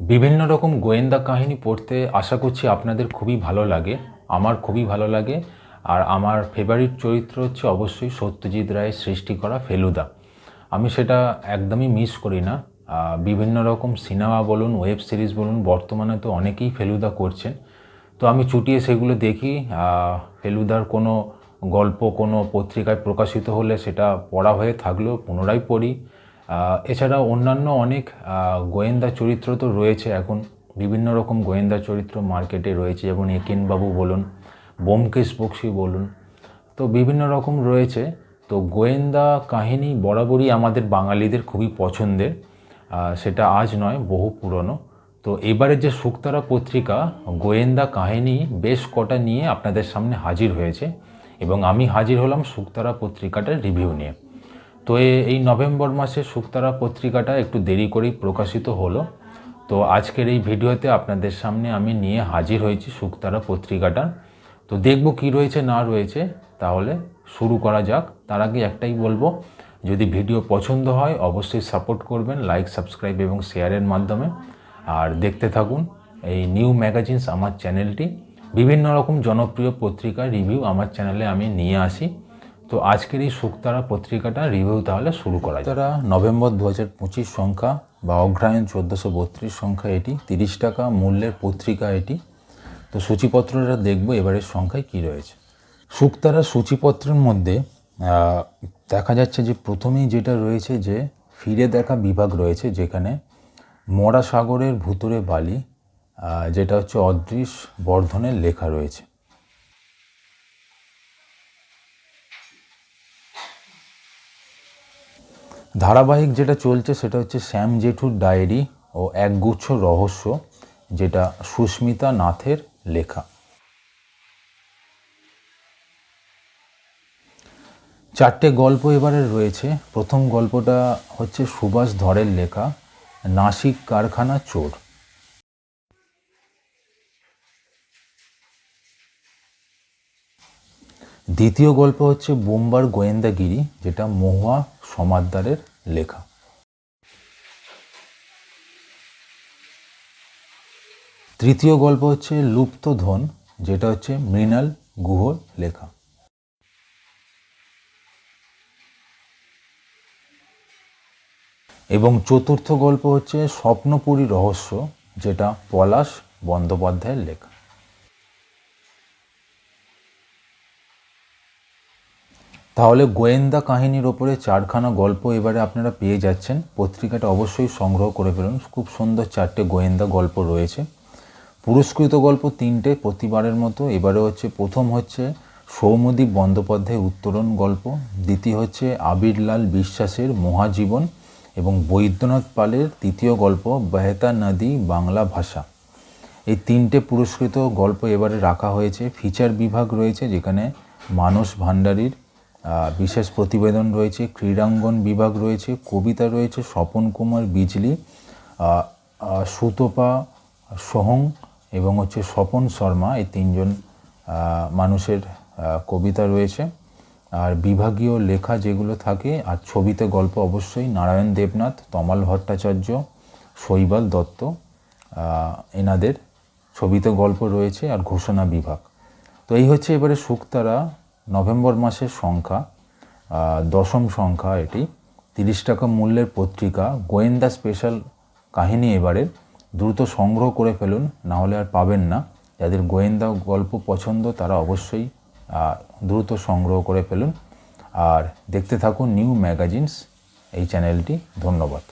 বিভিন্ন রকম গোয়েন্দা কাহিনী পড়তে আশা করছি আপনাদের খুবই ভালো লাগে, আমার খুবই ভালো লাগে। আর আমার ফেভারিট চরিত্র হচ্ছে অবশ্যই সত্যজিৎ রায়ের সৃষ্টি করা ফেলুদা। আমি সেটা একদমই মিস করি না। বিভিন্ন রকম সিনেমা বলুন ওয়েব সিরিজ বলুন, বর্তমানে তো অনেকেই ফেলুদা করছেন। তো আমি চুটিয়ে সেগুলো দেখি ফেলুদার কোনো গল্প, কোনো পত্রিকায় প্রকাশিত হলে সেটা পড়া হয়ে থাকলেও পুনরায় পড়ি। এছাড়া অন্যান্য অনেক গোয়েন্দা চরিত্র তো রয়েছে এখন। বিভিন্ন রকম গোয়েন্দা চরিত্র মার্কেটে রয়েছে, যেমন একেনবাবু বলুন, বোমকেশ বক্সি বলুন। তো বিভিন্ন রকম রয়েছে। তো গোয়েন্দা কাহিনী বরাবরই আমাদের বাঙালিদের খুবই পছন্দের সেটা আজ নয়, বহু পুরনো। তো এবারে যে শুকতারা পত্রিকা, গোয়েন্দা কাহিনী বেশ কটা নিয়ে আপনাদের সামনে হাজির হয়েছে। এবং আমি হাজির হলাম শুকতারা পত্রিকাটার রিভিউ নিয়ে। তো এই নভেম্বর মাসে শুকতারা পত্রিকাটা একটু দেরি করেই প্রকাশিত হলো। তো আজকের এই ভিডিওতে আপনাদের সামনে আমি নিয়ে হাজির হয়েছি শুকতারা পত্রিকাটা। তো দেখব কি রয়েছে, না রয়েছে, তাহলে শুরু করা যাক। তার আগে একটাই বলব, যদি ভিডিও পছন্দ হয়, অবশ্যই সাপোর্ট করবেন, লাইক, সাবস্ক্রাইব এবং শেয়ারের মাধ্যমে। আর দেখতে থাকুন এই নিউ ম্যাগাজিনস আমার চ্যানেলটি। বিভিন্ন রকম জনপ্রিয় পত্রিকার রিভিউ আমার চ্যানেলে আমি নিয়ে আসি। তো আজকের এই শুকতারা পত্রিকাটা রিভিউ তাহলে শুরু করা যায় তারা নভেম্বর দু হাজার পঁচিশ সংখ্যা বা অগ্রহায়ণ চোদ্দোশো বত্রিশ সংখ্যা এটি, তিরিশ টাকা মূল্যের পত্রিকা এটি। তো সূচিপত্রটা দেখব এবারের সংখ্যায় কি রয়েছে। শুকতারা সূচিপত্রের মধ্যে দেখা যাচ্ছে যে প্রথমেই যেটা রয়েছে যে ফিরে দেখা বিভাগ রয়েছে যেখানে মরা সাগরের ভুতুরে বালি যেটা হচ্ছে অদৃশ বর্ধনের লেখা রয়েছে। ধারাবাহিক যেটা চলছে সেটা হচ্ছে শ্যাম জেঠুর ডায়েরি ও একগুচ্ছ রহস্য, যেটা সুস্মিতা নাথের লেখা। চারটে গল্প এবারে রয়েছে। প্রথম গল্পটা হচ্ছে সুভাষ ধরের লেখা, নাসিক কারখানা চোর। দ্বিতীয় গল্প হচ্ছে বোম্বার গোয়েন্দাগিরি, যেটা মহুয়া সমাদ্দারের লেখা। তৃতীয় গল্প হচ্ছে লুপ্ত ধন, যেটা হচ্ছে মৃণাল গুহর লেখা। এবং চতুর্থ গল্প হচ্ছে স্বপ্নপুরী রহস্য, যেটা পলাশ বন্দ্যোপাধ্যায়ের লেখা। তাহলে গোয়েন্দা কাহিনীর ওপরে চারখানা গল্প এবারে আপনারা পেয়ে যাচ্ছেন। পত্রিকাটা অবশ্যই সংগ্রহ করে ফেলুন। খুব সুন্দর চারটে গোয়েন্দা গল্প রয়েছে। পুরস্কৃত গল্প তিনটে প্রতিবারের মতো। এবারে হচ্ছে প্রথম হচ্ছে সৌমদীপ বন্দ্যোপাধ্যায় উত্তরণ গল্প। দ্বিতীয় হচ্ছে আবিরলাল বিশ্বাসের মহাজীবন এবং বৈদ্যনাথ পালের তৃতীয় গল্প বেহতা নদী বাংলা ভাষা। এই তিনটে পুরস্কৃত গল্প এবারে রাখা হয়েছে। ফিচার বিভাগ রয়েছে যেখানে মানস ভান্ডারীর বিশেষ প্রতিবেদন রয়েছে, ক্রীড়াঙ্গন বিভাগ রয়েছে, কবিতা রয়েছে, স্বপন কুমার, বিজলি সুতপা, সোহং এবং হচ্ছে স্বপন শর্মা এই তিনজন মানুষের কবিতা রয়েছে। আর বিভাগীয় লেখা যেগুলো থাকে, আর ছবিতে গল্প অবশ্যই নারায়ণ দেবনাথ, তমাল ভট্টাচার্য, শৈবাল দত্ত এনাদের ছবিতে গল্প রয়েছে আর ঘোষণা বিভাগ। তো এই হচ্ছে এবারে শুকতারা নভেম্বর মাসের সংখ্যা দশম সংখ্যা এটি। তিরিশ টাকা মূল্যের পত্রিকা, গোয়েন্দা স্পেশাল কাহিনী এবারে দ্রুত সংগ্রহ করে ফেলুন, না হলে আর পাবেন না। যাদের গোয়েন্দা গল্প পছন্দ, তারা অবশ্যই দ্রুত সংগ্রহ করে ফেলুন। আর দেখতে থাকুন নিউ ম্যাগাজিনস এই চ্যানেলটি ধন্যবাদ।